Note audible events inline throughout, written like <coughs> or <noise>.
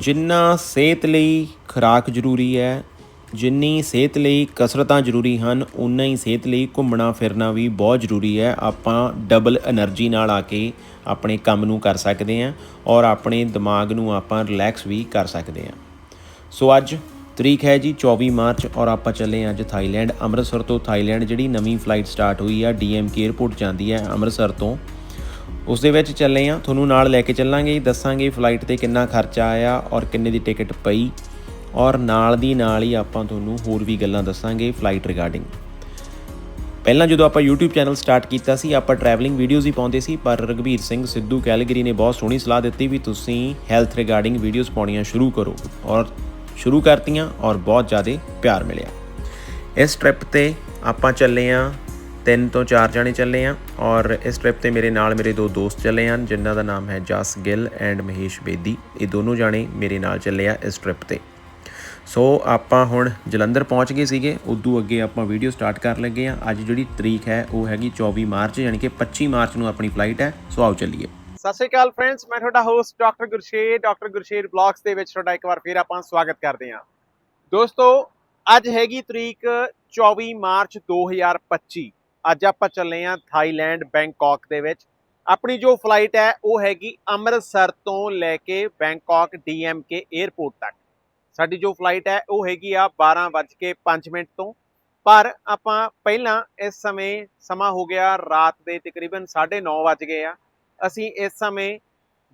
ਜਿੰਨਾ ਸਿਹਤ ਲਈ ਖੁਰਾਕ ਜ਼ਰੂਰੀ ਹੈ, ਜਿੰਨੀ ਸਿਹਤ ਲਈ ਕਸਰਤਾਂ ਜ਼ਰੂਰੀ ਹਨ ਉਨਾ ਹੀ ਸਿਹਤ ਲਈ ਘੁੰਮਣਾ ਫਿਰਨਾ ਵੀ ਬਹੁਤ ਜ਼ਰੂਰੀ ਹੈ। ਆਪਾਂ ਡਬਲ એનર્ਜੀ ਨਾਲ ਆ ਕੇ ਆਪਣੇ ਕੰਮ ਨੂੰ ਕਰ ਸਕਦੇ ਹਾਂ ਔਰ ਆਪਣੇ ਦਿਮਾਗ ਨੂੰ ਆਪਾਂ ਰਿਲੈਕਸ ਵੀ ਕਰ ਸਕਦੇ ਹਾਂ। ਸੋ ਅੱਜ ਤਰੀਕ ਹੈ ਜੀ 24 ਮਾਰਚ ਔਰ ਆਪਾਂ ਚੱਲੇ ਅੱਜ ਥਾਈਲੈਂਡ। ਅੰਮ੍ਰਿਤਸਰ ਤੋਂ ਥਾਈਲੈਂਡ ਜਿਹੜੀ ਨਵੀਂ ਫਲਾਈਟ ਸਟਾਰਟ ਹੋਈ ਆ ਡੀਐਮਕੇ 에ਅਰਪੋਰਟ ਜਾਂਦੀ ਹੈ ਅੰਮ੍ਰਿਤਸਰ ਤੋਂ। ਉਸ ਦੇ ਵਿੱਚ ਚੱਲੇ ਆ। ਤੁਹਾਨੂੰ ਨਾਲ ਲੈ ਕੇ ਚੱਲਾਂਗੇ ਦੱਸਾਂਗੇ ਫਲਾਈਟ ਤੇ ਕਿੰਨਾ ਖਰਚਾ ਆਇਆ ਔਰ ਕਿੰਨੇ ਦੀ ਟਿਕਟ ਪਈ। ਔਰ ਨਾਲ ਦੀ ਨਾਲ ਹੀ ਆਪਾਂ ਤੁਹਾਨੂੰ ਹੋਰ ਵੀ ਗੱਲਾਂ ਦੱਸਾਂਗੇ ਫਲਾਈਟ ਰਿਗਾਰਡਿੰਗ ਪਹਿਲਾਂ ਜਦੋਂ ਆਪਾਂ YouTube ਚੈਨਲ ਸਟਾਰਟ ਕੀਤਾ ਸੀ, ਆਪਾਂ ਟਰੈਵਲਿੰਗ ਵੀਡੀਓਜ਼ ਹੀ ਪਾਉਂਦੇ ਸੀ, ਪਰ ਰਗਵੀਰ ਸਿੰਘ ਸਿੱਧੂ ਕੈਲਗਰੀ ਨੇ ਬਹੁਤ ਸੋਹਣੀ ਸਲਾਹ ਦਿੱਤੀ ਵੀ ਤੁਸੀਂ ਹੈਲਥ ਰਿਗਾਰਡਿੰਗ ਵੀਡੀਓਜ਼ ਪਾਉਣੀਆਂ ਸ਼ੁਰੂ ਕਰੋ। ਔਰ ਸ਼ੁਰੂ ਕਰਤੀਆਂ ਔਰ ਬਹੁਤ ਜ਼ਿਆਦਾ ਪਿਆਰ ਮਿਲਿਆ। ਇਸ ਟ੍ਰਿਪ ਤੇ ਆਪਾਂ ਚੱਲੇ ਆ ਤਿੰਨ ਤੋਂ ਚਾਰ ਜਾਣੇ ਚੱਲੇ ਆ ਔਰ ਇਸ ਟ੍ਰਿਪ ਤੇ ਮੇਰੇ ਨਾਲ ਮੇਰੇ ਦੋ ਦੋਸਤ ਚੱਲੇ ਹਨ ਜਿਨ੍ਹਾਂ ਦਾ ਨਾਮ ਹੈ ਜਸ ਗਿੱਲ ਐਂਡ ਮਹੇਸ਼ ਬੇਦੀ। ਇਹ ਦੋਨੋਂ ਜਾਣੇ ਮੇਰੇ ਨਾਲ ਚੱਲੇ ਆ ਇਸ ਟ੍ਰਿਪ ਤੇ। ਸੋ ਆਪਾਂ ਹੁਣ ਜਲੰਧਰ ਪਹੁੰਚ ਗਏ ਸੀਗੇ। ਉਦੋਂ ਅੱਗੇ ਆਪਾਂ ਵੀਡੀਓ ਸਟਾਰਟ ਕਰਨ ਲੱਗੇ ਆ। ਅੱਜ ਜਿਹੜੀ ਤਰੀਕ ਹੈ, ਉਹ ਹੈਗੀ 24 ਮਾਰਚ, ਯਾਨੀ ਕਿ 25 ਮਾਰਚ ਨੂੰ ਆਪਣੀ ਫਲਾਈਟ ਹੈ। ਸੋ ਆਓ ਚੱਲੀਏ। ਸਤਿ ਸ਼੍ਰੀ ਅਕਾਲ ਫਰੈਂਡਸ ਮੈਂ ਤੁਹਾਡਾ host doctor Gursher. Doctor Gursher vlogs ਦੇ ਵਿੱਚ ਤੁਹਾਡਾ ਇੱਕ ਵਾਰ ਫੇਰ ਆਪਾਂ ਸਵਾਗਤ ਕਰਦੇ ਹਾਂ ਦੋਸਤੋ, ਅੱਜ ਹੈਗੀ ਤਰੀਕ 24 ਮਾਰਚ 2025 ਅੱਜ ਆਪਾਂ ਚੱਲੇ ਹਾਂ ਥਾਈਲੈਂਡ, ਬੈਂਕਾਕ ਦੇ ਵਿੱਚ। ਆਪਣੀ ਜੋ ਫਲਾਈਟ ਹੈ, ਉਹ ਹੈਗੀ ਅੰਮ੍ਰਿਤਸਰ ਤੋਂ ਲੈ ਕੇ ਬੈਂਕਾਕ ਡੀਐਮਕੇ 에ਅਰਪੋਰਟ ਤੱਕ। ਸਾਡੀ ਜੋ ਫਲਾਈਟ ਹੈ, ਉਹ ਹੈਗੀ ਆ 12:05 ਮਿੰਟ ਤੋਂ। ਪਰ ਆਪਾਂ ਪਹਿਲਾਂ ਇਸ ਸਮੇਂ ਸਮਾਂ ਹੋ ਗਿਆ ਰਾਤ ਦੇ ਤਕਰੀਬਨ 9:30 ਵਜ ਗਏ ਆ। ਅਸੀਂ ਇਸ ਸਮੇਂ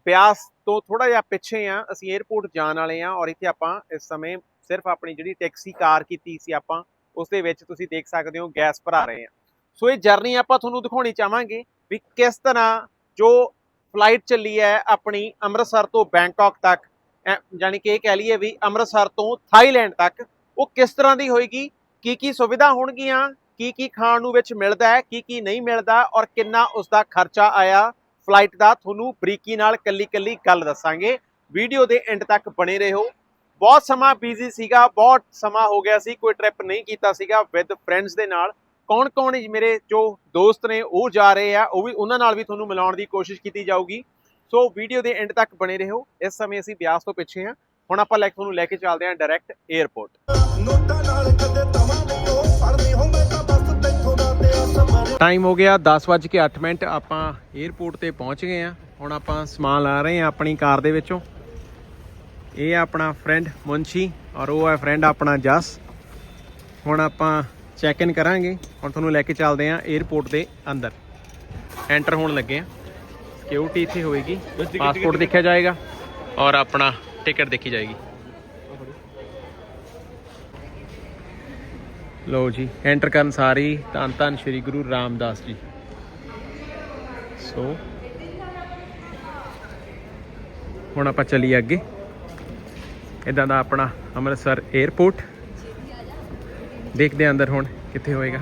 ਬਿਆਸ ਤੋਂ ਥੋੜਾ ਜਿਹਾ ਪਿੱਛੇ ਆ, ਅਸੀਂ 에ਅਰਪੋਰਟ ਜਾਣ ਵਾਲੇ ਆ ਔਰ ਇੱਥੇ ਆਪਾਂ ਇਸ ਸਮੇਂ ਸਿਰਫ ਆਪਣੀ ਜਿਹੜੀ ਟੈਕਸੀ ਕਾਰ ਕੀਤੀ ਸੀ ਆਪਾਂ, ਉਸ ਦੇ ਵਿੱਚ ਤੁਸੀਂ ਦੇਖ ਸਕਦੇ ਹੋ ਗੈਸ ਭਰਾ ਰਹੇ ਆ। ਸੋ ਇਹ ਜਰਨੀ ਆਪਾਂ ਤੁਹਾਨੂੰ ਦਿਖਾਉਣੀ ਚਾਹਾਂਗੇ ਵੀ ਕਿਸ ਤਰ੍ਹਾਂ ਜੋ ਫਲਾਈਟ ਚੱਲੀ ਹੈ ਆਪਣੀ ਅੰਮ੍ਰਿਤਸਰ ਤੋਂ ਬੈਂਕਾਕ ਤੱਕ, ਐ- ਜਾਣੀ ਕਿ ਇਹ ਕਹਿ ਲਈਏ ਵੀ ਅੰਮ੍ਰਿਤਸਰ ਤੋਂ ਥਾਈਲੈਂਡ ਤੱਕ, ਉਹ ਕਿਸ ਤਰ੍ਹਾਂ ਦੀ ਹੋਏਗੀ? ਕੀ ਕੀ ਸੁਵਿਧਾ ਹੋਣਗੀਆਂ? ਕੀ ਕੀ ਖਾਣ ਨੂੰ ਵਿੱਚ ਮਿਲਦਾ ਹੈ? ਕੀ ਕੀ ਨਹੀਂ ਮਿਲਦਾ? ਔਰ ਕਿੰਨਾ ਉਸ ਦਾ ਖਰਚਾ ਆਇਆ? ਫਲਾਈਟ ਦਾ ਤੁਹਾਨੂੰ ਬਰੀਕੀ ਨਾਲ ਕੱਲੀ ਕੱਲੀ ਗੱਲ ਦੱਸਾਂਗੇ। ਵੀਡੀਓ ਦੇ ਐਂਡ ਤੱਕ ਬਣੇ ਰਹੋ। ਬਹੁਤ ਸਮਾਂ ਬਿਜ਼ੀ ਸੀਗਾ, ਬਹੁਤ ਸਮਾਂ ਹੋ ਗਿਆ ਸੀ, ਕੋਈ ਟ੍ਰਿਪ ਨਹੀਂ ਕੀਤਾ ਸੀਗਾ ਵਿਦ ਫਰੈਂਡਸ ਦੇ ਨਾਲ। ਕੌਣ ਕੌਣ ਮੇਰੇ ਜੋ ਦੋਸਤ ਨੇ ਉਹ ਜਾ ਰਹੇ ਆ ਉਹ ਵੀ ਉਹਨਾਂ ਨਾਲ ਵੀ ਤੁਹਾਨੂੰ ਮਿਲਾਉਣ ਦੀ ਕੋਸ਼ਿਸ਼ ਕੀਤੀ ਜਾਊਗੀ। ਸੋ ਵੀਡੀਓ ਦੇ ਐਂਡ ਤੱਕ ਬਣੇ ਰਹੋ। ਇਸ ਸਮੇਂ ਅਸੀਂ ਬਿਆਸ ਤੋਂ ਪਿੱਛੇ ਹਾਂ ਹੁਣ ਆਪਾਂ ਲੈ ਤੁਹਾਨੂੰ ਲੈ ਕੇ ਚੱਲਦੇ ਹਾਂ ਡਾਇਰੈਕਟ 에ਅਰਪੋਰਟ ਨੋਟਾਂ ਨਾਲ ਕਦੇ ਤਵਾ ਨਹੀਂ ਉਹ ਫੜਨੀ ਹੋਵੇ ਤਾਂ ਬਸ ਤੈਥੋਂ ਦਾ ਤੇ ਅਸਮਾਨ ਟਾਈਮ ਹੋ ਗਿਆ 10:08 ਮਿੰਟ। ਆਪਾਂ 에ਅਰਪੋਰਟ ਤੇ ਪਹੁੰਚ ਗਏ ਆ। ਹੁਣ ਆਪਾਂ ਸਮਾਨ ਲਾ ਰਹੇ ਆ ਆਪਣੀ ਕਾਰ ਦੇ ਵਿੱਚੋਂ। ਇਹ ਆ ਆਪਣਾ ਫਰੈਂਡ ਮੁੰਸ਼ੀ ਔਰ ਉਹ ਹੈ ਫਰੈਂਡ ਆਪਣਾ ਜਸ। ਹੁਣ ਆਪਾਂ ਚੈੱਕ ਇਨ ਕਰਾਂਗੇ। ਹੁਣ ਤੁਹਾਨੂੰ ਲੈ ਕੇ ਚੱਲਦੇ ਆ 에ਅਰਪੋਰਟ ਦੇ ਅੰਦਰ। ਐਂਟਰ ਹੋਣ ਲੱਗੇ ਆ ਸਿਕਿਉਰਿਟੀ ਇੱਥੇ ਹੋਏਗੀ। ਪਾਸਪੋਰਟ ਦੇਖਿਆ ਜਾਏਗਾ ਔਰ ਆਪਣਾ ਟਿਕਟ ਦੇਖੀ ਜਾਏਗੀ। ਲਓ ਜੀ ਐਂਟਰ ਕਰਨ ਸਾਰੀ ਧੰਨ ਧੰਨ ਸ਼੍ਰੀ ਗੁਰੂ ਰਾਮਦਾਸ ਜੀ। ਸੋ ਹੁਣ ਆਪਾਂ ਚੱਲੀਏ ਅੱਗੇ। ਇਦਾਂ ਦਾ ਆਪਣਾ ਅੰਮ੍ਰਿਤਸਰ 에ਅਰਪੋਰਟ ਦੇਖਦੇ ਹਾਂ ਅੰਦਰ ਹੁਣ ਕਿੱਥੇ ਹੋਏਗਾ।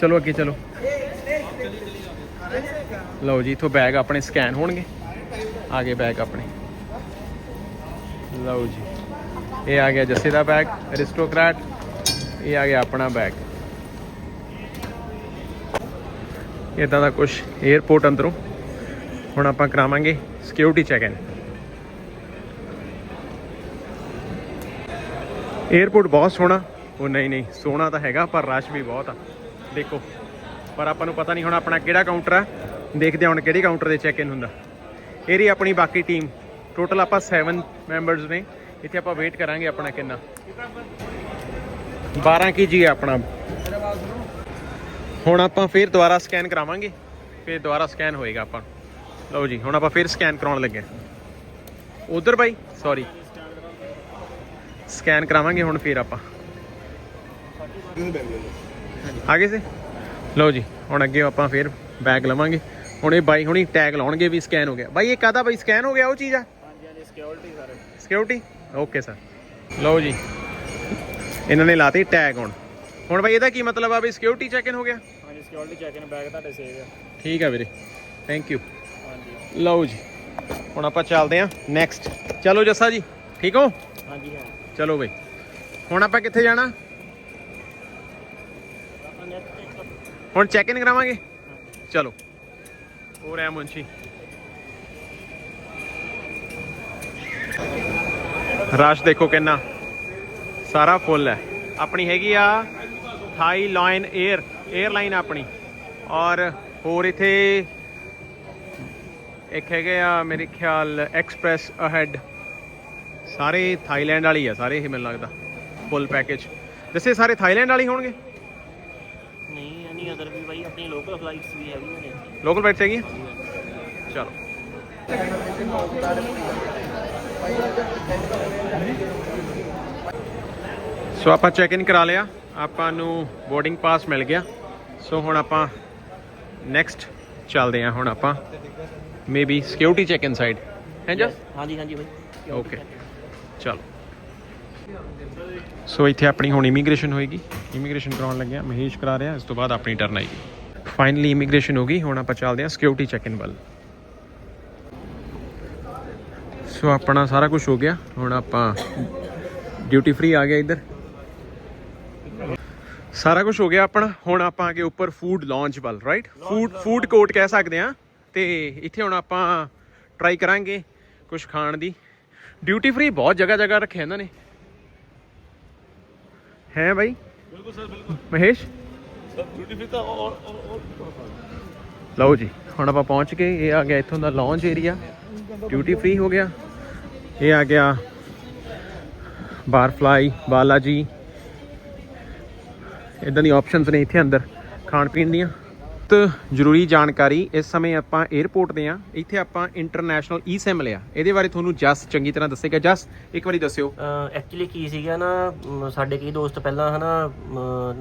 ਚਲੋ ਅੱਗੇ ਚਲੋ। ਲਓ ਜੀ, ਇਥੋਂ ਬੈਗ ਆਪਣੇ ਸਕੈਨ ਹੋਣਗੇ। ਆ ਗਏ ਬੈਗ ਆਪਣੇ। ਲਓ ਜੀ, ਇਹ ਆ ਗਿਆ ਜੱਸੇ ਦਾ ਬੈਗ ਅਰਿਸਟੋਕ੍ਰੈਟ ਇਹ ਆ ਗਿਆ ਆਪਣਾ ਬੈਗ ਇਦਾਂ ਦਾ ਕੁਝ 에ਅਰਪੋਰਟ ਅੰਦਰੋਂ। ਹੁਣ ਆਪਾਂ ਕਰਾਵਾਂਗੇ ਸਿਕਿਉਰਿਟੀ ਚੈੱਕ ਇਨ 에ਅਰਪੋਰਟ ਬਹੁਤ ਸੋਹਣਾ। ਉਹ ਨਹੀਂ ਨਹੀਂ, ਸੋਹਣਾ ਤਾਂ ਹੈਗਾ, ਪਰ ਰਸ਼ ਵੀ ਬਹੁਤ ਆ। ਦੇਖੋ, ਪਰ ਆਪਾਂ ਨੂੰ ਪਤਾ ਨਹੀਂ ਹੁਣ ਆਪਣਾ ਕਿਹੜਾ ਕਾਊਂਟਰ ਆ। ਦੇਖਦੇ ਹਾਂ ਹੁਣ ਕਿਹੜੇ ਕਾਊਂਟਰ ਤੇ ਚੈੱਕ ਇਨ ਹੁੰਦਾ ਇਹਦੀ ਆਪਣੀ ਬਾਕੀ ਟੀਮ ਟੋਟਲ ਆਪਾਂ 7 ਮੈਂਬਰਸ ਨੇ। ਇੱਥੇ ਆਪਾਂ ਵੇਟ ਕਰਾਂਗੇ ਆਪਣਾ ਕਿੰਨਾ। 12 ਕੇਜੀ ਹੈ ਆਪਣਾ। ਹੁਣ ਆਪਾਂ ਫਿਰ ਦੁਬਾਰਾ ਸਕੈਨ ਕਰਾਵਾਂਗੇ। ਫਿਰ ਦੁਬਾਰਾ ਸਕੈਨ ਹੋਏਗਾ ਆਪਾਂ। ਲਓ ਜੀ, ਹੁਣ ਆਪਾਂ ਫਿਰ ਸਕੈਨ ਕਰਾਉਣ ਲੱਗੇ ਉਧਰ ਬਾਈ ਸੌਰੀ ਸਕੈਨ ਕਰਾਵਾਂਗੇ ਹੁਣ ਫਿਰ ਆਪਾਂ। ਆਗੇ ਸੇ? ਲਓ ਜੀ ਹੁਣ ਅੱਗੇ ਆਪਾਂ ਫਿਰ ਬੈਗ ਲਵਾਂਗੇ। ਹੁਣ ਇਹ ਬਾਈ ਹੁਣੀ ਟੈਗ ਲਾਉਣਗੇ ਵੀ ਸਕੈਨ ਹੋ ਗਿਆ। ਬਾਈ ਇਹ ਕਾਹਦਾ ਬਾਈ? ਸਕੈਨ ਹੋ ਗਿਆ ਉਹ ਚੀਜ਼ ਆ? ਹਾਂਜੀ ਹਾਂਜੀ security sir security okay sir ਲਓ ਜੀ। ਇਹਨਾਂ ਨੇ ਲਾਤੇ ਟੈਗ ਹੁਣ। ਹੁਣ ਬਾਈ ਇਹਦਾ ਕੀ ਮਤਲਬ ਆ ਵੀ ਸਿਕਿਉਰਿਟੀ ਚੈੱਕ ਇਨ ਹੋ ਗਿਆ? ਹਾਂਜੀ ਸਿਕਿਉਰਿਟੀ ਚੈੱਕ ਇਨ ਬੈਗ ਤੁਹਾਡੇ ਸੇਵ ਆ। ਠੀਕ ਆ ਵੀਰੇ। ਥੈਂਕ ਯੂ ਹਾਂਜੀ। ਲਓ ਜੀ। ਹੁਣ ਆਪਾਂ ਚੱਲਦੇ ਹਾਂ ਨੈਕਸਟ ਚਲੋ ਜੱਸਾ ਜੀ ਠੀਕ ਹੋ? ਹਾਂਜੀ ਹਾਂ ਚਲੋ ਬਈ। ਹੁਣ ਆਪਾਂ ਕਿੱਥੇ ਜਾਣਾ? ਹੁਣ ਚੈੱਕ ਇਨ ਕਰਾਵਾਂਗੇ? ਚਲੋ। ਹੋਰ ਐ ਮੁੰਸ਼ੀ। ਰਸ਼ ਦੇਖੋ ਕਿੰਨਾ। ਸਾਰਾ ਫੁੱਲ ਹੈ ਆਪਣੀ ਹੈਗੀ ਆ ਥਾਈ ਲਾਇਨ 에ਅਰ 에ਅਰਲਾਈਨ ਆਪਣੀ। ਔਰ ਹੋਰ ਇਥੇ ਇੱਕ ਹੈਗੇ ਆ ਮੇਰੇ ਖਿਆਲ ਐਕਸਪ੍ਰੈਸ ਅਹੈਡ ਸਾਰੇ ਥਾਈਲੈਂਡ ਵਾਲੀ ਆ ਸਾਰੇ ਇਹ ਮੈਨੂੰ ਲੱਗਦਾ ਫੁੱਲ ਪੈਕੇਜ ਦੱਸੇ ਸਾਰੇ ਥਾਈਲੈਂਡ ਵਾਲੀ ਹੋਣਗੇ? ਨਹੀਂ ਐਨੀ ਅਦਰ ਵੀ ਬਾਈ ਆਪਣੀ ਲੋਕਲ ਫਲਾਈਟਸ ਵੀ ਹੈਗੀਆਂ ਨੇ। ਲੋਕਲ ਫਲਾਈਟਸ ਹੈਗੀਆਂ? ਚਲੋ। ਸੋ ਆਪਾਂ ਚੈੱਕ ਇਨ ਕਰਾ ਲਿਆ ਆਪਾਂ ਨੂੰ ਬੋਰਡਿੰਗ ਪਾਸ ਮਿਲ ਗਿਆ। ਸੋ ਹੁਣ ਆਪਾਂ ਨੈਕਸਟ ਚੱਲਦੇ ਹਾਂ ਹੁਣ ਆਪਾਂ maybe security check in side ਹੈ ਜਸ? ਹਾਂਜੀ ਹਾਂਜੀ ਬਾਈ। ਓਕੇ ਚਲੋ। ਸੋ ਇੱਥੇ ਆਪਣੀ ਹੁਣ ਇਮੀਗ੍ਰੇਸ਼ਨ ਹੋਏਗੀ। ਇਮੀਗ੍ਰੇਸ਼ਨ ਕਰਾਉਣ ਲੱਗਿਆ, ਮਹੇਸ਼ ਕਰਾ ਰਿਹਾ, ਇਸ ਤੋਂ ਬਾਅਦ ਆਪਣੀ ਟਰਨ ਆਏਗੀ। ਫਾਈਨਲੀ ਇਮੀਗ੍ਰੇਸ਼ਨ ਹੋ ਗਈ, ਹੁਣ ਆਪਾਂ ਚੱਲਦੇ ਹਾਂ ਸਿਕਿਉਰਿਟੀ ਚੈੱਕ ਇਨ ਵੱਲ। ਸੋ ਆਪਣਾ ਸਾਰਾ ਕੁਝ ਹੋ ਗਿਆ, ਹੁਣ ਆਪਾਂ ਡਿਊਟੀ ਫ੍ਰੀ ਆ ਗਿਆ ਇੱਧਰ। ਸਾਰਾ ਕੁਝ ਹੋ ਗਿਆ ਆਪਣਾ, ਹੁਣ ਆਪਾਂ ਅੱਗੇ ਉੱਪਰ ਫੂਡ ਲਾਂਚ ਵੱਲ ਰਾਈਟ ਫੂਡ ਫੂਡ ਕੋਰਟ ਕਹਿ ਸਕਦੇ ਆ ਤੇ ਇੱਥੇ ਹੁਣ ਆਪਾਂ ਟਰਾਈ ਕਰਾਂਗੇ ਕੁਝ ਖਾਣ ਦੀ। ਡਿਊਟੀ ਫ੍ਰੀ ਬਹੁਤ ਜਗ੍ਹਾ ਜਗ੍ਹਾ ਰੱਖਿਆ ਇਹਨਾਂ ਨੇ। ਹੈ ਬਾਈ? ਬਿਲਕੁਲ ਸਰ ਬਿਲਕੁਲ। ਮਹੇਸ਼? ਸਰ ਡਿਊਟੀ ਫ੍ਰੀ ਤਾਂ ਲਓ ਜੀ ਹੁਣ ਆਪਾਂ ਪਹੁੰਚ ਗਏ ਇਹ ਆ ਗਿਆ ਇੱਥੋਂ ਦਾ ਲਾਂਚ ਏਰੀਆ ਡਿਊਟੀ ਫ੍ਰੀ ਹੋ ਗਿਆ। ਇਹ ਆ ਗਿਆ ਬਾਰਫਲਾਈ ਬਾਲਾਜੀ। ਇਦਾਂ ਦੀ ਆਪਸ਼ਨਸ ਨੇ ਇੱਥੇ ਅੰਦਰ ਖਾਣ ਪੀਣ ਦੀਆਂ। ਤੇ ਜ਼ਰੂਰੀ ਜਾਣਕਾਰੀ ਇਸ ਸਮੇਂ ਆਪਾਂ 에ਅਰਪੋਰਟ ਤੇ ਆ ਇੱਥੇ ਆਪਾਂ ਇੰਟਰਨੈਸ਼ਨਲ ਈ ਸਿਮ ਲਿਆ। ਇਹਦੇ ਬਾਰੇ ਤੁਹਾਨੂੰ ਜਸ ਚੰਗੀ ਤਰ੍ਹਾਂ ਦੱਸੇਗਾ। ਜਸ ਇੱਕ ਵਾਰੀ ਦੱਸਿਓ। ਐਕਚੁਅਲੀ ਕੀ ਸੀਗਾ ਨਾ ਸਾਡੇ ਕਈ ਦੋਸਤ ਪਹਿਲਾਂ ਹਨਾ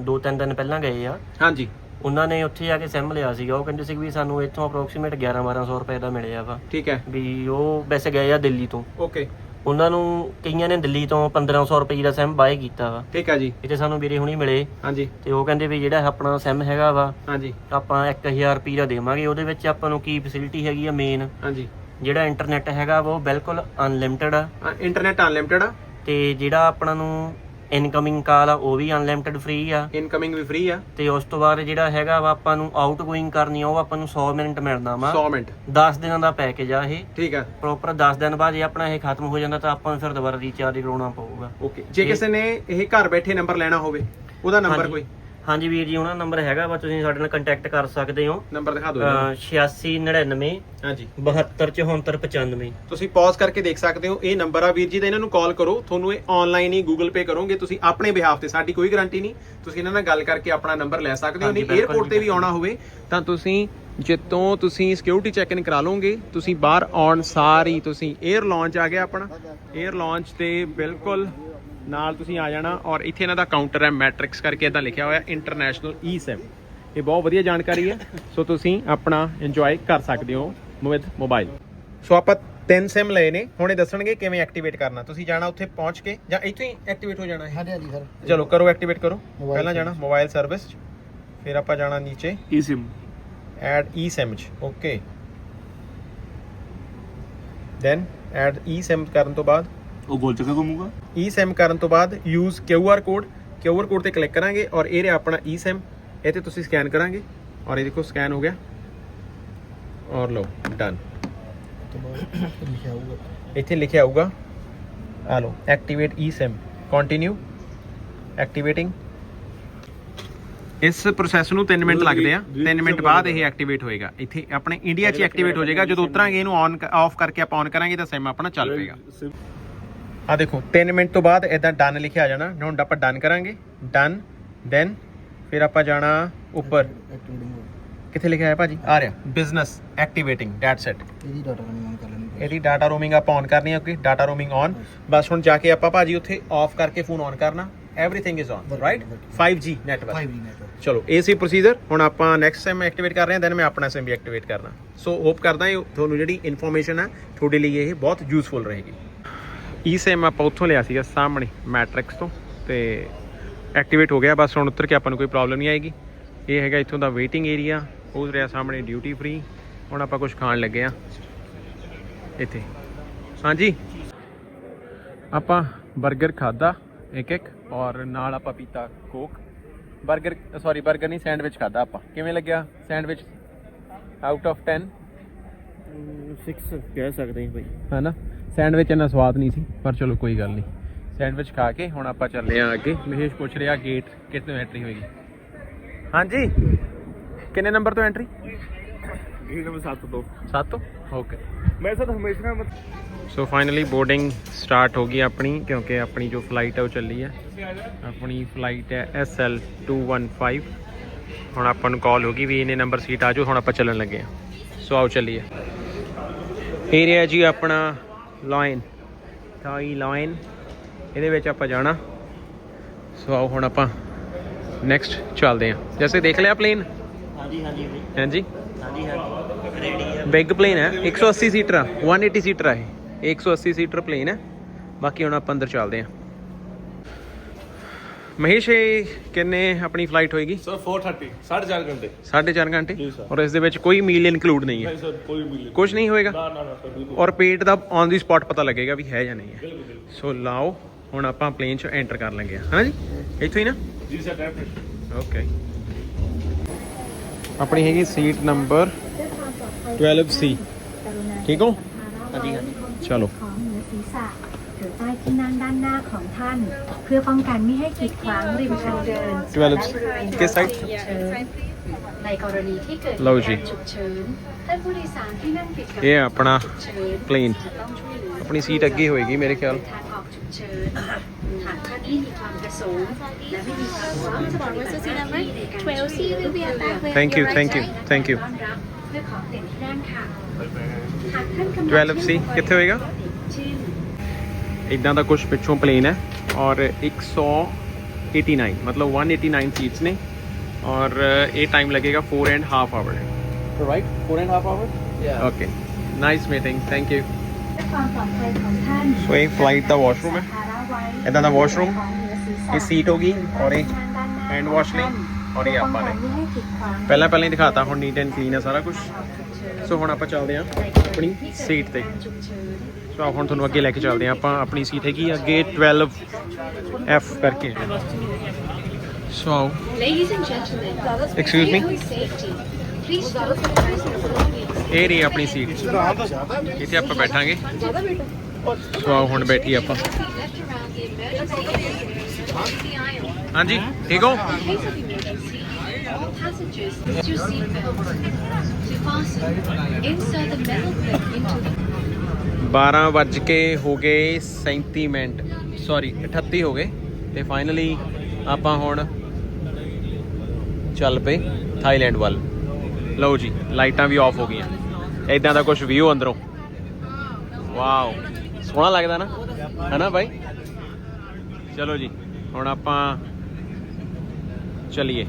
ਦੋ ਤਿੰਨ ਦਿਨ ਪਹਿਲਾਂ ਗਏ ਆ। ਹਾਂਜੀ। ਉਹਨਾਂ ਨੇ ਉੱਥੇ ਜਾ ਕੇ ਸਿਮ ਲਿਆ ਸੀਗਾ। ਉਹ ਕਹਿੰਦੇ ਸੀ ਵੀ ਸਾਨੂੰ ਇੱਥੋਂ ਅਪਰੋਕਸੀਮੇਟ 11 1200 ਰੁਪਏ ਦਾ ਮਿਲਿਆ ਵਾ। ਠੀਕ ਹੈ। ਵੀ ਉਹ ਵੈਸੇ ਗਏ ਆ ਦਿੱਲੀ ਤੋਂ। ਓਕੇ ਉਹਨਾਂ ਨੂੰ ਕਈਆਂ ਨੇ ਦਿੱਲੀ ਤੋਂ 1500 ਰੁਪਏ ਦਾ ਸਿਮ ਬਾਏ ਕੀਤਾ ਵਾ। ਠੀਕ ਹੈ ਜੀ। ਇੱਥੇ ਸਾਨੂੰ ਵੀਰੇ ਹੁਣੀ ਮਿਲੇ। ਹਾਂਜੀ। ਤੇ ਉਹ ਕਹਿੰਦੇ ਵੀ ਜਿਹੜਾ ਆਪਣਾ ਸਿਮ ਹੈਗਾ ਵਾ ਹਾਂਜੀ। ਆਪਾਂ 1000 ਰੁਪਏ ਦਾ ਦੇਵਾਂਗੇ। ਉਹਦੇ ਵਿੱਚ ਆਪਾਂ ਨੂੰ ਕੀ ਫੈਸਿਲਿਟੀ ਹੈਗੀ ਆ ਮੇਨ ਹਾਂਜੀ। ਜਿਹੜਾ ਇੰਟਰਨੈਟ ਹੈਗਾ ਉਹ ਬਿਲਕੁਲ ਅਨਲਿਮਟਿਡ ਆ। ਇੰਟਰਨੈਟ ਅਨਲਿਮਟਿਡ ਆ। ਤੇ ਜਿਹੜਾ ਆਪਣਾ ਨੂੰ ਇਨਕਮਿੰਗ ਕਾਲ ਆ ਉਹ ਵੀ ਅਨਲਿਮਟਿਡ ਫ੍ਰੀ ਆ। ਇਨਕਮਿੰਗ ਵੀ ਫ੍ਰੀ ਆ। ਤੇ ਉਸ ਤੋਂ ਬਾਅਦ ਜਿਹੜਾ ਹੈਗਾ ਵਾ ਆਪਾਂ ਨੂੰ ਆਊਟਗੋਇੰਗ ਕਰਨੀ ਆ ਉਹ ਆਪਾਂ ਨੂੰ 100 ਮਿੰਟ ਮਿਲਣਾ ਵਾ। 100 ਮਿੰਟ। 10 ਦਿਨਾਂ ਦਾ ਪੈਕੇਜ ਆ ਇਹ। ਠੀਕ ਆ। ਪ੍ਰੋਪਰ 10 ਦਿਨ ਬਾਅਦ ਜੇ ਆਪਣਾ ਇਹ ਖਤਮ ਹੋ ਜਾਂਦਾ ਤਾਂ ਆਪਾਂ ਨੂੰ ਫਿਰ ਦੁਬਾਰਾ ਰੀਚਾਰਜ ਕਰਾਉਣਾ ਪਊਗਾ। ਓਕੇ ਜੇ ਕਿਸੇ ਨੇ ਇਹ ਘਰ ਬੈਠੇ ਨੰਬਰ ਲੈਣਾ ਹੋਵੇ ਉਹਦਾ ਨੰਬਰ। ਕੋਈ? ਹਾਂਜੀ ਵੀਰ ਜੀ ਉਹਨਾਂ ਨੰਬਰ ਹੈਗਾ ਵਾ ਤੁਸੀਂ ਸਾਡੇ ਨਾਲ ਕੰਟੈਕਟ ਕਰ ਸਕਦੇ ਹੋ। ਨੰਬਰ ਦਿਖਾ ਦਿਓ ਜੀ। 8699 ਹਾਂਜੀ। 727495 ਤੁਸੀਂ ਪੌਜ਼ ਕਰਕੇ ਦੇਖ ਸਕਦੇ ਹੋ ਇਹ ਨੰਬਰ ਆ ਵੀਰ ਜੀ ਦਾ ਇਹਨਾਂ ਨੂੰ ਕਾਲ ਕਰੋ। ਤੁਹਾਨੂੰ ਇਹ ਆਨਲਾਈਨ ਹੀ Google Pay ਕਰੋਗੇ ਤੁਸੀਂ ਆਪਣੇ ਬਿਹਾਫ ਤੇ ਸਾਡੀ ਕੋਈ ਗਾਰੰਟੀ ਨਹੀਂ। ਤੁਸੀਂ ਇਹਨਾਂ ਨਾਲ ਗੱਲ ਕਰਕੇ ਆਪਣਾ ਨੰਬਰ ਲੈ ਸਕਦੇ ਹੋ ਨਹੀਂ ਬਿਲਕੁਲ ਤੇ ਵੀ ਆਉਣਾ ਹੋਵੇ ਤਾਂ ਤੁਸੀਂ ਜਿੱਤੋਂ ਤੁਸੀਂ ਸਿਕਿਉਰਿਟੀ ਚੈੱਕ ਇਨ ਕਰਾ ਲਓਗੇ ਤੁਸੀਂ ਬਾਹਰ ਆਉਣ ਸਾਰ ਹੀ ਤੁਸੀਂ 에ਅਰ ਲੌਂਚ ਆ ਗਿਆ ਆਪਣਾ। 에ਅਰ ਲੌਂਚ ਤੇ ਬਿਲਕੁਲ ਨਾਲ ਤੁਸੀਂ ਆ ਜਾਣਾ ਔਰ ਇੱਥੇ ਇਹਨਾਂ ਦਾ ਕਾਊਂਟਰ ਹੈ ਮੈਟ੍ਰਿਕਸ ਕਰਕੇ ਇਦਾਂ ਲਿਖਿਆ ਹੋਇਆ ਇੰਟਰਨੈਸ਼ਨਲ ਈ ਸਿਮ ਇਹ ਬਹੁਤ ਵਧੀਆ ਜਾਣਕਾਰੀ ਹੈ। ਸੋ ਤੁਸੀਂ ਆਪਣਾ ਇੰਜੋਏ ਕਰ ਸਕਦੇ ਹੋ ਵਿਦ ਮੋਬਾਈਲ ਸੋ ਆਪਾਂ ਤਿੰਨ ਸਿਮ ਲਏ ਨੇ। ਹੁਣ ਇਹ ਦੱਸਣਗੇ ਕਿਵੇਂ ਐਕਟੀਵੇਟ ਕਰਨਾ। ਤੁਸੀਂ ਜਾਣਾ ਉੱਥੇ ਪਹੁੰਚ ਕੇ ਜਾਂ ਇੱਥੇ ਹੀ ਐਕਟੀਵੇਟ ਹੋ ਜਾਣਾ ਹੈ ਹਾਂਜੀ ਹਾਂਜੀ ਸਰ ਚਲੋ ਕਰੋ ਐਕਟੀਵੇਟ ਕਰੋ। ਪਹਿਲਾਂ ਜਾਣਾ ਮੋਬਾਈਲ ਸਰਵਿਸ 'ਚ। ਫਿਰ ਆਪਾਂ ਜਾਣਾ ਨੀਚੇ। E sim add e sim 'ਚ। Okay then add e sim ਕਰਨ ਤੋਂ ਬਾਅਦ ਉਹ ਗੋਲ ਚੱਕਾ ਘੁੰਮੂਗਾ। ਈ ਸਿਮ ਕਰਨ ਤੋਂ ਬਾਅਦ use Q R code Q R code ਤੇ ਕਲਿੱਕ ਕਰਾਂਗੇ ਔਰ ਇਹ ਰਿਹਾ ਆਪਣਾ ਈ ਸਿਮ ਇਹ ਤੇ ਤੁਸੀਂ ਸਕੈਨ ਕਰਾਂਗੇ ਔਰ ਇਹ ਦੇਖੋ ਸਕੈਨ ਹੋ ਗਿਆ। ਔਰ ਲਓ ਡਨ ਇੱਥੇ ਲਿਖਿਆ ਆਊਗਾ ਆ ਲਓ activate e sim continue activating ਇਸ ਪ੍ਰੋਸੈਸ ਨੂੰ 3 ਮਿੰਟ ਲੱਗਦੇ ਆ। 3 ਮਿੰਟ ਬਾਅਦ ਇਹ ਐਕਟੀਵੇਟ ਹੋਏਗਾ। ਇੱਥੇ ਆਪਣੇ ਇੰਡੀਆ 'ਚ ਐਕਟੀਵੇਟ ਹੋ ਜਾਏਗਾ। ਜਦੋਂ ਉਤਰਾਂਗੇ ਇਹਨੂੰ ਔਨ ਆਫ ਕਰਕੇ ਆਪਾਂ ਔਨ ਕਰਾਂਗੇ ਤਾਂ ਸਿਮ ਆਪਣਾ ਚੱਲ ਪਏਗਾ। ਆ ਦੇਖੋ 3 ਮਿੰਟ ਤੋਂ ਬਾਅਦ ਇਦਾਂ ਡਨ ਲਿਖਿਆ ਆ ਜਾਣਾ। ਹੁਣ ਆਪਾਂ ਡਨ ਕਰਾਂਗੇ। ਡਨ ਦੈਨ ਫਿਰ ਆਪਾਂ ਜਾਣਾ ਉੱਪਰ। ਕਿੱਥੇ ਲਿਖਿਆ ਹੈ ਭਾਜੀ? ਆ ਰਿਹਾ। ਬਿਜ਼ਨਸ ਐਕਟੀਵੇਟਿੰਗ ਦੈਟਸ ਇਟ ਇਹਦੀ ਡਾਟਾ ਰਨਿੰਗ ਆਨ ਕਰ ਲੈਣੀ ਇਹਦੀ ਡਾਟਾ ਰੋਮਿੰਗ ਆਪਾਂ ਔਨ ਕਰਨੀ ਹੈ ਕਿਉਂਕਿ ਡਾਟਾ ਰੋਮਿੰਗ ਔਨ ਬਸ ਹੁਣ ਜਾ ਕੇ ਆਪਾਂ ਭਾਜੀ ਉੱਥੇ ਆਫ ਕਰਕੇ ਫੋਨ ਔਨ ਕਰਨਾ। Everything is on right 5G network 5G network ਚਲੋ ਇਹ ਸੀ ਪ੍ਰੋਸੀਜਰ ਹੁਣ ਆਪਾਂ ਨੈਕਸਟ ਸਿਮ ਐਕਟੀਵੇਟ ਕਰ ਰਹੇ ਹਾਂ ਦੈਨ ਮੈਂ ਆਪਣਾ ਸਿਮ ਵੀ ਐਕਟੀਵੇਟ ਕਰਨਾ। ਸੋ ਹੋਪ ਕਰਦਾ ਹਾਂ ਤੁਹਾਨੂੰ ਜਿਹੜੀ ਇਨਫੋਰਮੇਸ਼ਨ ਹੈ ਤੁਹਾਡੇ ਲਈ ਇਹ ਬਹੁਤ ਯੂਸਫੁਲ ਰਹੇਗੀ। E ਈ ਸੇਮ ਆਪਾਂ ਉੱਥੋਂ ਲਿਆ ਸੀਗਾ ਸਾਹਮਣੇ ਮੈਟ੍ਰਿਕਸ ਤੋਂ ਤੇ ਐਕਟੀਵੇਟ ਹੋ ਗਿਆ। ਬਸ ਹੁਣ ਉਤਰ ਕੇ ਆਪਾਂ ਨੂੰ ਕੋਈ ਪ੍ਰੋਬਲਮ ਨਹੀਂ ਆਏਗੀ। ਇਹ ਹੈਗਾ ਇੱਥੋਂ ਦਾ ਵੇਟਿੰਗ ਏਰੀਆ ਉਹ ਰਿਹਾ ਸਾਹਮਣੇ ਡਿਊਟੀ ਫਰੀ ਹੁਣ ਆਪਾਂ ਕੁਝ ਖਾਣ ਲੱਗੇ ਆ ਇੱਥੇ। ਹਾਂਜੀ। ਆਪਾਂ 버ਗਰ ਖਾਦਾ ਇੱਕ ਇੱਕ। ਔਰ ਨਾਲ ਆਪਾਂ ਪੀਤਾ ਕੋਕ 버ਗਰ ਸੌਰੀ 버ਗਰ ਨਹੀਂ ਸੈਂਡਵਿਚ ਖਾਦਾ ਆਪਾਂ। ਕਿਵੇਂ ਲੱਗਿਆ ਸੈਂਡਵਿਚ ਆਊਟ ਆਫ 10 6 ਕਹਿ ਸਕਦੇ ਹਾਂ ਭਾਈ। ਹੈਨਾ? ਸੈਂਡਵਿਚ ਇੰਨਾ ਸਵਾਦ ਨਹੀਂ ਸੀ ਪਰ ਚਲੋ ਕੋਈ ਗੱਲ ਨਹੀਂ। ਸੈਂਡਵਿਚ ਖਾ ਕੇ ਹੁਣ ਆਪਾਂ ਚੱਲੇ ਆ ਅੱਗੇ। ਮਹੇਸ਼ ਪੁੱਛ ਰਿਹਾ ਗੇਟ ਕਿੱਥੋਂ ਐਂਟਰੀ ਹੋਏਗੀ। ਹਾਂਜੀ। ਕਿੰਨੇ ਨੰਬਰ ਤੋਂ ਐਂਟਰੀ ਗੇਟ ਨੰਬਰ 7 ਤੋਂ। 7 ਓਕੇ ਮੈਂ ਸਰ ਹਮੇਸ਼ਾ ਸੋ ਫਾਈਨਲੀ ਬੋਰਡਿੰਗ ਸਟਾਰਟ ਹੋ ਗਈ ਆਪਣੀ ਕਿਉਂਕਿ ਆਪਣੀ ਜੋ ਫਲਾਈਟ ਹੈ ਉਹ ਚੱਲੀ ਹੈ ਆਪਣੀ ਫਲਾਈਟ ਹੈ SL215 ਹੁਣ ਆਪਾਂ ਨੂੰ ਕਾਲ ਹੋ ਗਈ ਵੀ ਇਹਨੇ ਨੰਬਰ ਸੀਟ ਆ ਜਾਓ ਹੁਣ ਆਪਾਂ ਚੱਲਣ ਲੱਗੇ ਹਾਂ। ਸੋ ਆਓ ਚੱਲੀਏ। ਏਰੀਆ ਜੀ ਆਪਣਾ ਲਾਈਨ ਥਾਈ ਲਾਈਨ ਇਹਦੇ ਵਿੱਚ ਆਪਾਂ ਜਾਣਾ। ਸੋ ਆਓ ਹੁਣ ਆਪਾਂ ਨੈਕਸਟ ਚੱਲਦੇ ਹਾਂ। ਜੈਸੇ ਦੇਖ ਲਿਆ ਪਲੇਨ ਹਾਂਜੀ ਹਾਂਜੀ ਹਾਂਜੀ? ਹਾਂਜੀ ਹਾਂਜੀ। ਰੈਡੀ ਆ। ਬਿਗ ਪਲੇਨ ਹੈ। 180 ਸੀਟਰ ਆ 180 ਸੀਟਰ ਇਹ। 180 ਸੀਟਰ ਪਲੇਨ ਹੈ। ਬਾਕੀ ਹੁਣ ਆਪਾਂ ਅੰਦਰ ਚੱਲਦੇ ਹਾਂ। ਮਹੇਸ਼ ਇਹ ਕਿੰਨੇ ਆਪਣੀ ਫਲਾਈਟ ਹੋਏਗੀ ਸਰ 430 4.5 ਘੰਟੇ 4.5 ਘੰਟੇ ਜੀ sir। ਔਰ ਇਸ ਦੇ ਵਿੱਚ ਕੋਈ ਮੀਲ ਇਨਕਲੂਡ ਨਹੀਂ ਹੈ ਨਹੀਂ ਸਰ ਕੋਈ ਮਿਲੇ ਕੁਝ ਨਹੀਂ ਹੋਏਗਾ ਨਾ ਨਾ ਨਾ ਸਰ ਬਿਲਕੁਲ ਔਰ ਪੇਟ ਦਾ ਔਨ ਦੀ ਸਪੌਟ ਪਤਾ ਲੱਗੇਗਾ ਵੀ ਹੈ ਜਾਂ ਨਹੀਂ ਹੈ ਸੋ ਲਾਓ ਹੁਣ ਆਪਾਂ ਪਲੇਨ 'ਚ ਐਂਟਰ ਕਰ ਲਾਂਗੇ ਹਾਂ ਜੀ ਇੱਥੋਂ ਹੀ ਨਾ ਜੀ ਸਰ ਡੈਫੀਨਿਟ ਓਕੇ ਆਪਣੀ ਹੈਗੀ ਸੀਟ ਨੰਬਰ 12C ਠੀਕ ਹੋ ਹਾਂਜੀ ਹਾਂਜੀ ਚਲੋ ของเหนือศีรษะหรือ ใต้ที่นั่งด้านหน้าของท่าน เพื่อป้องกันไม่ให้กีดขวางริมทางเดินดวและบริเวณ Get ทาฉุกเชินในกรณีที่เกิดการฉุกเฉินท่านผู้โดยสารที่นั่งติดกับ ਇਹ ਆ ਆਪਣਾ เฉิน plane จะต้องช่วยเอ ਆਪਣੀ seat ਅੱਗੇ ਹੋਏਗੀ ਮੇਰੇ ਖਿਆਲ ทางออกฉุกเฉินหากท่านไม่มีความประสงค์และไม่มีความพร้อมจะปฏิบัติหน้าที่ในการช่วยเหลือ Thank you thank you thank you ต้อนรับเพื่อเวียนที่ค่ะล 12C เก็บเท่าไหร่ก็ ਇਦਾਂ ਦਾ ਕੁਝ ਪਿੱਛੋਂ ਪਲੇਨ ਹੈ ਔਰ 189 ਮਤਲਬ 189 ਸੀਟਸ ਨੇ ਔਰ ਇਹ ਟਾਈਮ ਲੱਗੇਗਾ 4 and half hour right 4 and half hour yeah okay nice meeting thank you so ਇਹ ਫਲਾਈਟ ਦਾ ਵਾਸ਼ਰੂਮ ਹੈ ਇਦਾਂ ਦਾ ਵਾਸ਼ਰੂਮ ਇਹ ਸੀਟ ਹੋਗੀ ਔਰ ਇਹ ਹੈਂਡ ਵਾਸ਼ ਲਈ ਔਰ ਇਹ ਆਪਾਂ ਨੇ ਪਹਿਲਾਂ ਪਹਿਲਾਂ ਹੀ ਦਿਖਾਤਾ ਹੁਣ ਨੀਟ ਐਂਡ ਕਲੀਨ ਹੈ ਸਾਰਾ ਕੁਝ ਸੋ ਹੁਣ ਆਪਾਂ ਚੱਲਦੇ ਆਂ ਆਪਣੀ ਸੀਟ ਤੇ ਸੋ ਹੁਣ ਤੁਹਾਨੂੰ ਅੱਗੇ ਲੈ ਕੇ ਚੱਲਦੇ ਆ ਆਪਾਂ ਆਪਣੀ ਸੀਟ ਹੈਗੀ ਅੱਗੇ 12 F ਕਰਕੇ ਸੋ ਆਓ ladies and gentleman excuse me ਇਹ ਰਹੀ ਆਪਣੀ ਸੀਟ ਇੱਥੇ ਆਪਾਂ ਬੈਠਾਂਗੇ ਸੋ ਆਓ ਹੁਣ ਬੈਠੀ ਆਪਾਂ ਹਾਂਜੀ ਠੀਕ ਹੋ all passengers to seatbelts. To fasten, insert the metal plate into the 12 ਵੱਜ ਕੇ ਹੋ ਗਏ 37 ਮਿੰਟ। ਸੌਰੀ 38 ਹੋ ਗਏ। ਤੇ ਫਾਈਨਲੀ ਆਪਾਂ ਹੁਣ ਚੱਲ ਪਏ ਥਾਈਲੈਂਡ ਵੱਲ। ਲਓ ਜੀ, ਲਾਈਟਾਂ ਵੀ ਆਫ ਹੋ ਗਈਆਂ। ਇਦਾਂ ਦਾ ਕੁਝ ਵਿਊ ਅੰਦਰੋਂ। ਵਾਓ ਸੋਹਣਾ ਲੱਗਦਾ ਨਾ? ਹੈਨਾ ਭਾਈ ਚਲੋ ਜੀ, ਹੁਣ ਆਪਾਂ ਚਲਿਏ।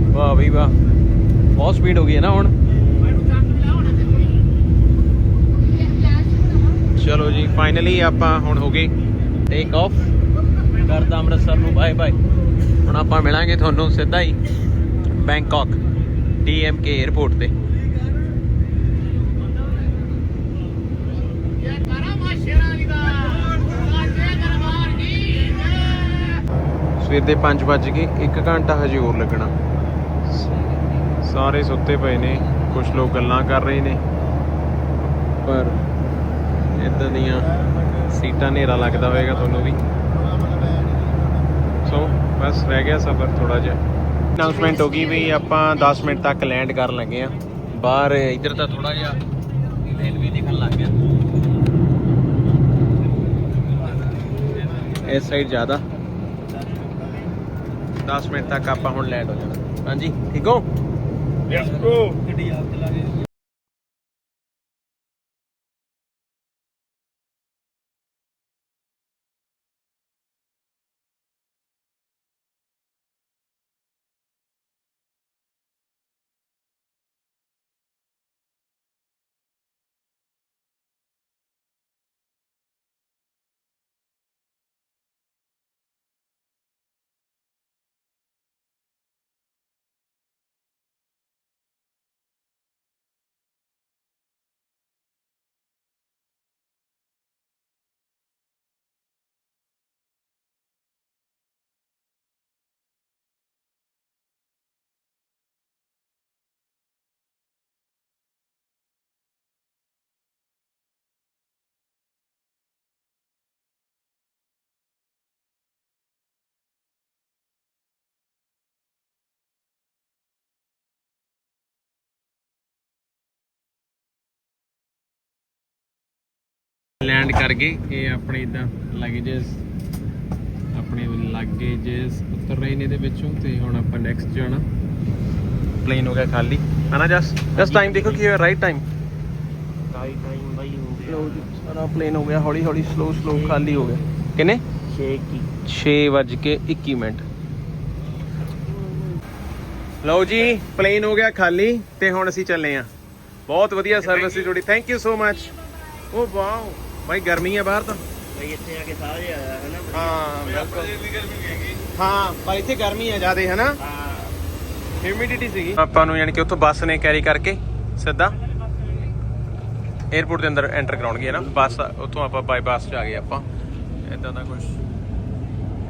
ਵਾਹ ਬਈ ਵਾਹ, ਬਹੁਤ ਸਪੀਡ ਹੋ ਗਈ ਹੈ ਨਾ ਹੁਣ? ਚਲੋ ਜੀ ਫਾਈਨਲੀ ਆਪਾਂ ਹੁਣ ਹੋ ਗਏ। ਟੇਕ ਆਫ ਕਰਦਾ ਅੰਮ੍ਰਿਤਸਰ ਨੂੰ। ਬਾਏ ਬਾਏ ਹੁਣ ਆਪਾਂ ਮਿਲਾਂਗੇ ਤੁਹਾਨੂੰ ਸਿੱਧਾ ਹੀ ਬੈਂਕਾਕ ਡੀਐਮਕੇ 에ਅਰਪੋਰਟ ਤੇ। ਸਵੇਰ ਦੇ 5 ਵੱਜ ਗਏ। 1 ਘੰਟਾ ਹਜੇ ਹੋਰ ਲੱਗਣਾ। ਸਾਰੇ ਸੁੱਤੇ ਪਏ ਨੇ। ਕੁਝ ਲੋਕ ਗੱਲਾਂ ਕਰ ਰਹੇ ਨੇ। ਪਰ ਇਦਾਂ ਦੀਆਂ ਸੀਟਾਂ ਹਨੇਰਾ ਲੱਗਦਾ ਹੋਵੇਗਾ ਤੁਹਾਨੂੰ ਵੀ। ਸੋ ਬਸ ਰਹਿ ਗਿਆ ਸਫ਼ਰ ਥੋੜਾ ਜਿਹਾ। ਅਨਾਉਂਸਮੈਂਟ ਹੋ ਗਈ ਵੀ ਆਪਾਂ 10 ਮਿੰਟ ਤੱਕ ਲੈਂਡ ਕਰਨ ਲੱਗੇ ਆ ਬਾਹਰ ਇੱਧਰ ਤਾਂ ਥੋੜਾ ਜਿਹਾ ਪਲੇਨ ਵੀ ਦਿਖਣ ਲੱਗ ਗਿਆ। ਇਸ ਸਾਈਡ ਜ਼ਿਆਦਾ। 10 ਮਿੰਟ ਤੱਕ ਆਪਾਂ ਹੁਣ ਲੈਂਡ ਹੋ ਜਾਣਾ। ਹਾਂਜੀ ਠੀਕ ਹੋ? ਲੈਟਸ ਗੋ ਗੱਡੀ ਆਪ ਚਲਾਗੇ ਲੈਂਡ ਕਰ ਗਏ ਇਹ ਆਪਣੇ ਇਦਾਂ ਲੱਗੇਜਸ ਆਪਣੇ ਲੱਗੇਜਸ ਉਤਰ ਰਹੇ ਨੇ ਇਹਦੇ ਵਿੱਚੋਂ ਤੇ ਹੁਣ ਆਪਾਂ ਨੈਕਸਟ ਜਾਣਾ। ਪਲੇਨ ਹੋ ਗਿਆ ਖਾਲੀ। ਹਨਾ ਜਸ? ਜਸ ਟਾਈਮ ਦੇਖੋ ਕੀ ਰਾਈਟ ਟਾਈਮ ਰਾਈਟ ਟਾਈਮ ਬਾਈ ਹੋ ਗਿਆ। ਲੋ ਜੀ ਸਾਰਾ ਪਲੇਨ ਹੋ ਗਿਆ ਹੌਲੀ ਹੌਲੀ ਸਲੋ ਸਲੋ ਖਾਲੀ ਹੋ ਗਿਆ। ਕਿੰਨੇ? 6 ਕੀ 6 ਵੱਜ ਕੇ 21 ਮਿੰਟ। ਲਓ ਜੀ ਪਲੇਨ ਹੋ ਗਿਆ ਖਾਲੀ ਤੇ ਹੁਣ ਅਸੀਂ ਚੱਲੇ ਆ ਬਹੁਤ ਵਧੀਆ ਸਰਵਿਸ ਸੀ ਤੁਹਾਡੀ। Thank you so much oh wow. ਬਾਈ ਗਰਮੀ ਹੈ ਬਾਹਰ ਤਾਂ। ਬਈ ਇੱਥੇ ਆ ਕੇ ਸਾਹ ਜਿਹਾ ਹੈ ਨਾ ਹਾਂ ਬਿਲਕੁਲ। ਗਰਮੀ ਹੈਗੀ। ਹਾਂ ਪਰ ਇੱਥੇ ਗਰਮੀ ਹੈ ਜ਼ਿਆਦੇ ਹੈ ਨਾ ਹਾਂ। ਹਿਊਮਿਡਿਟੀ ਸੀਗੀ। ਆਪਾਂ ਨੂੰ ਯਾਨੀ ਕਿ ਉੱਥੋਂ ਬੱਸ ਨੇ ਕੈਰੀ ਕਰਕੇ ਸਿੱਧਾ 에어ਪੋਰਟ ਦੇ ਅੰਦਰ ਐਂਟਰ ਕਰਾਉਣਗੇ ਨਾ ਬੱਸ ਉੱਥੋਂ ਆਪਾਂ ਬਾਈ ਚ ਆ ਗਏ ਆਪਾਂ। ਇਦਾਂ ਦਾ ਕੁਝ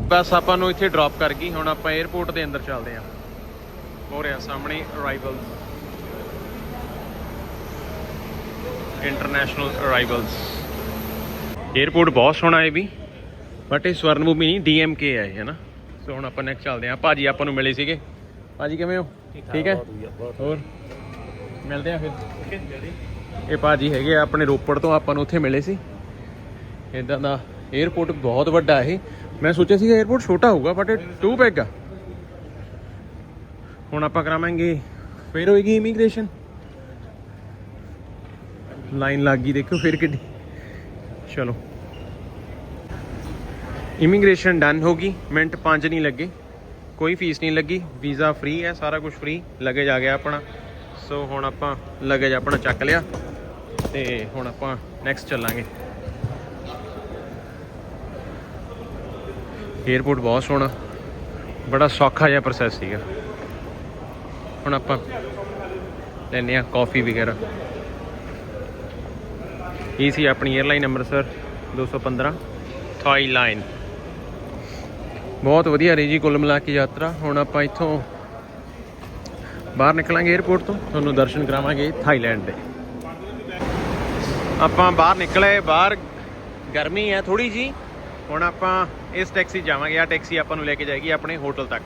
ਬੱਸ ਆਪਾਂ ਨੂੰ ਇੱਥੇ ਡ੍ਰੌਪ ਕਰ ਗਈ ਹੁਣ ਆਪਾਂ ਏਅਰਪੋਰਟ ਦੇ ਅੰਦਰ ਚੱਲਦੇ ਆਂ ਹੋ ਰਿਹਾ ਸਾਹਮਣੇ ਅਰਾਈਵਲਸ ਇੰਟਰਨੈਸ਼ਨਲ ਅਰਾਈਵਲਸ ਏਅਰਪੋਰਟ ਬਹੁਤ ਸੋਹਣਾ ਹੈ ਵੀ ਬਟ ਇਹ ਸਵਰਨ ਭੂਮੀ ਨਹੀਂ ਡੀਐਮਕੇ ਹੈ ਹੈ ਨਾ ਸੋ ਹੁਣ ਆਪਾਂ ਨੈਕਸਟ ਚੱਲਦੇ ਹਾਂ। ਭਾਜੀ ਆਪਾਂ ਨੂੰ ਮਿਲੇ ਸੀਗੇ। ਭਾਜੀ ਕਿਵੇਂ ਹੋ? ਠੀਕ ਹੈ? ਹੋਰ? ਮਿਲਦੇ ਆ ਫਿਰ। ਇਹ ਭਾਜੀ ਹੈਗੇ ਆਪਣੇ ਰੋਪੜ ਤੋਂ ਆਪਾਂ ਨੂੰ ਉੱਥੇ ਮਿਲੇ ਸੀ। ਇਦਾਂ ਦਾ ਏਅਰਪੋਰਟ ਬਹੁਤ ਵੱਡਾ ਇਹ। ਮੈਂ ਸੋਚਿਆ ਸੀ ਏਅਰਪੋਰਟ ਛੋਟਾ ਹੋਊਗਾ ਬਟ ਇਹ ਟੂ ਬਿਗ ਆ। ਹੁਣ ਆਪਾਂ ਕਰਾਵਾਂਗੇ ਫੇਰ ਹੋਏਗੀ ਇਮੀਗ੍ਰੇਸ਼ਨ ਲਾਈਨ ਲੱਗ ਗਈ ਦੇਖੋ ਫਿਰ ਕਿੱਡੀ ਚਲੋ। ਇਮੀਗ੍ਰੇਸ਼ਨ ਡਨ ਹੋ ਗਈ। ਮਿੰਟ 5 ਨਹੀਂ ਲੱਗੇ। ਕੋਈ ਫੀਸ ਨਹੀਂ ਲੱਗੀ। ਵੀਜ਼ਾ ਫ੍ਰੀ ਹੈ, ਸਾਰਾ ਕੁਝ ਫ੍ਰੀ ਲਗੇਜ ਆ ਗਿਆ ਆਪਣਾ। ਸੋ ਹੁਣ ਆਪਾਂ ਲਗੇਜ ਆਪਣਾ ਚੱਕ ਲਿਆ। ਤੇ ਹੁਣ ਆਪਾਂ ਨੈਕਸਟ ਚੱਲਾਂਗੇ। 에어ਪੋਰਟ ਬਹੁਤ ਸੋਹਣਾ। ਬੜਾ ਸੌਖਾ ਜਿਹਾ ਪ੍ਰੋਸੈਸ ਸੀਗਾ। ਹੁਣ ਆਪਾਂ ਲੈਨੇ ਆ ਕਾਫੀ ਵਗੈਰਾ। ਇਹ ਸੀ ਆਪਣੀ 에ਅਰਲਾਈਨ ਅੰਮ੍ਰਿਤਸਰ 215 ਥਾਈ ਲਾਈਨ ਬਹੁਤ ਵਧੀਆ ਰਹੀ ਜੀ ਕੁੱਲ ਮਿਲਾ ਕੇ ਯਾਤਰਾ। ਹੁਣ ਆਪਾਂ ਇੱਥੋਂ ਬਾਹਰ ਨਿਕਲਾਂਗੇ 에ਅਰਪੋਰਟ ਤੋਂ। ਤੁਹਾਨੂੰ ਦਰਸ਼ਨ ਕਰਾਵਾਂਗੇ ਥਾਈਲੈਂਡ ਦੇ। ਆਪਾਂ ਬਾਹਰ ਨਿਕਲੇ, ਬਾਹਰ ਗਰਮੀ ਹੈ ਥੋੜੀ ਜੀ। ਹੁਣ ਆਪਾਂ ਇਸ ਟੈਕਸੀ ਜਾਵਾਂਗੇ। ਆ ਟੈਕਸੀ ਆਪਾਂ ਨੂੰ ਲੈ ਕੇ ਜਾਏਗੀ ਆਪਣੇ ਹੋਟਲ ਤੱਕ।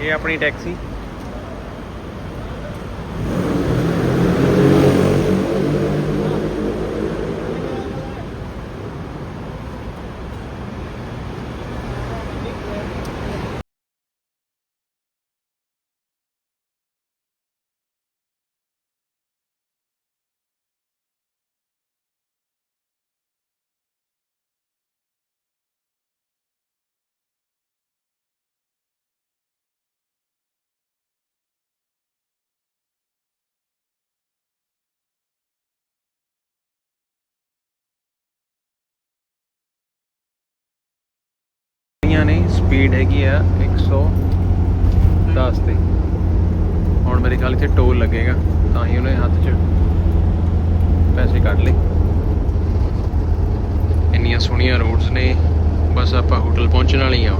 ਇਹ ਆਪਣੀ ਟੈਕਸੀ ਗੱਡੀਆਂ ਨੇ ਸਪੀਡ ਹੈਗੀ ਆ 110 ਤੇ। ਹੁਣ ਮੇਰੇ ਖਿਆਲ ਇੱਥੇ ਟੋਲ ਲੱਗੇਗਾ ਤਾਂ ਹੀ ਉਹਨੇ ਹੱਥ 'ਚ ਪੈਸੇ ਕੱਢ ਲਏ। ਇੰਨੀਆਂ ਸੋਹਣੀਆਂ ਰੋਡਸ ਨੇ ਬਸ ਆਪਾਂ ਹੋਟਲ ਪਹੁੰਚਣ ਵਾਲੇ ਆ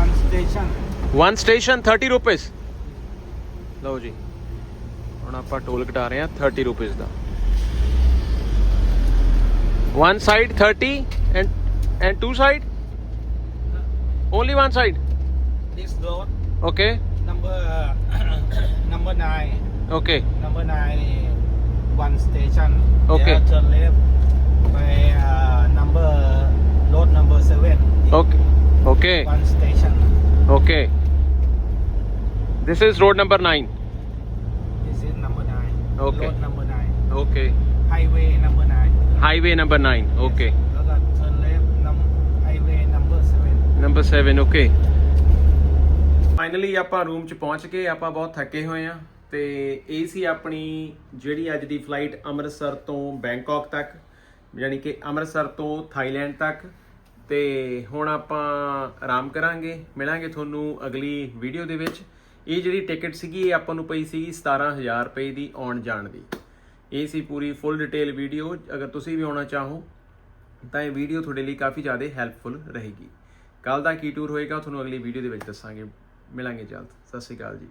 One station. ਵਨ ਸਟੇਸ਼ਨ 30 ਰੁਪਏ ਲਓ ਜੀ ਹੁਣ ਆਪਾਂ ਟੋਲ ਕਟਾ ਰਹੇ ਹਾਂ 30 ਰੁਪਏ ਦਾ। One side 30 and and two side Only one side? This road. Okay. Number <coughs> number nine. Okay. Number nine, one station. Okay. There, turn left by uh, number road number seven. Okay. Okay. One station. Okay. This is road number nine. This is number nine. Okay. Road number nine. Okay. Highway number nine. Highway number nine. Okay. Yes. Number 7 okay finally ਆਪਾਂ room 'ਚ ਪਹੁੰਚ ਕੇ ਆਪਾਂ ਬਹੁਤ ਥੱਕੇ ਹੋਏ ਆ ਤੇ ਇਹ ਸੀ ਆਪਣੀ ਜਿਹੜੀ ਅੱਜ ਦੀ ਫਲਾਈਟ ਅੰਮ੍ਰਿਤਸਰ ਤੋਂ ਬੈਂਕਾਕ ਤੱਕ, ਯਾਨੀ ਕਿ ਅੰਮ੍ਰਿਤਸਰ ਤੋਂ ਥਾਈਲੈਂਡ ਤੱਕ। ਤੇ ਹੁਣ ਆਪਾਂ ਆਰਾਮ ਕਰਾਂਗੇ, ਮਿਲਾਂਗੇ ਤੁਹਾਨੂੰ ਅਗਲੀ ਵੀਡੀਓ ਦੇ ਵਿੱਚ। ਇਹ ਜਿਹੜੀ ਟਿਕਟ ਸੀਗੀ, ਇਹ ਆਪਾਂ ਨੂੰ ਪਈ ਸੀਗੀ 17000 ਰੁਪਏ ਦੀ ਆਉਣ ਜਾਣ ਦੀ। ਇਹ ਸੀ ਪੂਰੀ ਫੁੱਲ ਡਿਟੇਲ ਵੀਡੀਓ ਅਗਰ ਤੁਸੀਂ ਵੀ ਆਉਣਾ ਚਾਹੋ, ਤਾਂ ਇਹ ਵੀਡੀਓ ਤੁਹਾਡੇ ਲਈ ਕਾਫੀ ਜ਼ਿਆਦਾ ਹੈਲਪਫੁਲ ਰਹੇਗੀ। ਕੱਲ ਦਾ ਕੀ ਟੂਰ ਹੋਏਗਾ, ਤੁਹਾਨੂੰ ਅਗਲੀ ਵੀਡੀਓ ਦੇ ਵਿੱਚ ਦੱਸਾਂਗੇ। ਮਿਲਾਂਗੇ ਜਲਦ। ਸਤਿ ਸ਼੍ਰੀ ਅਕਾਲ ਜੀ।